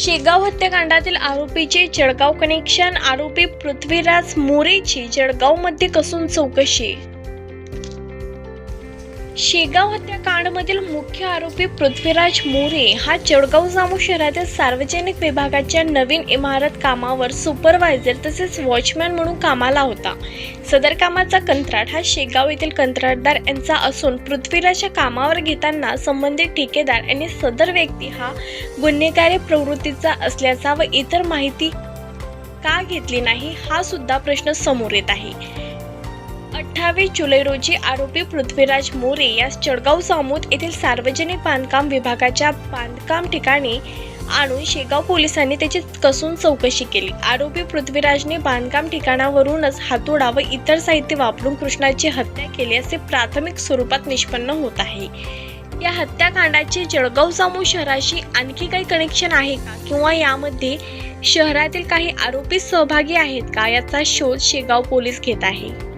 शेगाव हत्याकांडातील आरोपीचे जळगाव कनेक्शन आरोपी पृथ्वीराज मोरेची जळगावमध्ये कसून चौकशी. शेगाव हत्याकांडमधील मुख्य आरोपी पृथ्वीराज मोरे हा जळगाव जामू शहरातील सार्वजनिक विभागाच्या नवीन इमारत कामावर सुपरवायझर तसेच वॉचमॅन म्हणून कामाला होता. सदर कामाचा कंत्राट हा शेगाव येथील कंत्राटदार यांचा असून पृथ्वीराजच्या कामावर घेताना संबंधित ठेकेदार यांनी सदर व्यक्ती हा गुन्हेगारी प्रवृत्तीचा असल्याचा व इतर माहिती का घेतली नाही हा सुद्धा प्रश्न समोर येत आहे. अठ्ठावीस जुलै रोजी आरोपी पृथ्वीराज मोरे यास चडगाव सामूद येथील सार्वजनिक बांधकाम विभागाच्या बांधकाम ठिकाणी आणून शेगाव पोलिसांनी त्याची कसून चौकशी केली. आरोपी पृथ्वीराजने बांधकाम ठिकाणावरूनच हातोडा व इतर साहित्य वापरून कृष्णाची हत्या केली असे प्राथमिक स्वरूपात निष्पन्न होत आहे. या हत्याकांडाचे जळगाव जामू शहराशी आणखी काही कनेक्शन आहे का? किंवा यामध्ये शहरातील काही आरोपी सहभागी आहेत का? याचा शोध शेगाव पोलीस घेत आहे.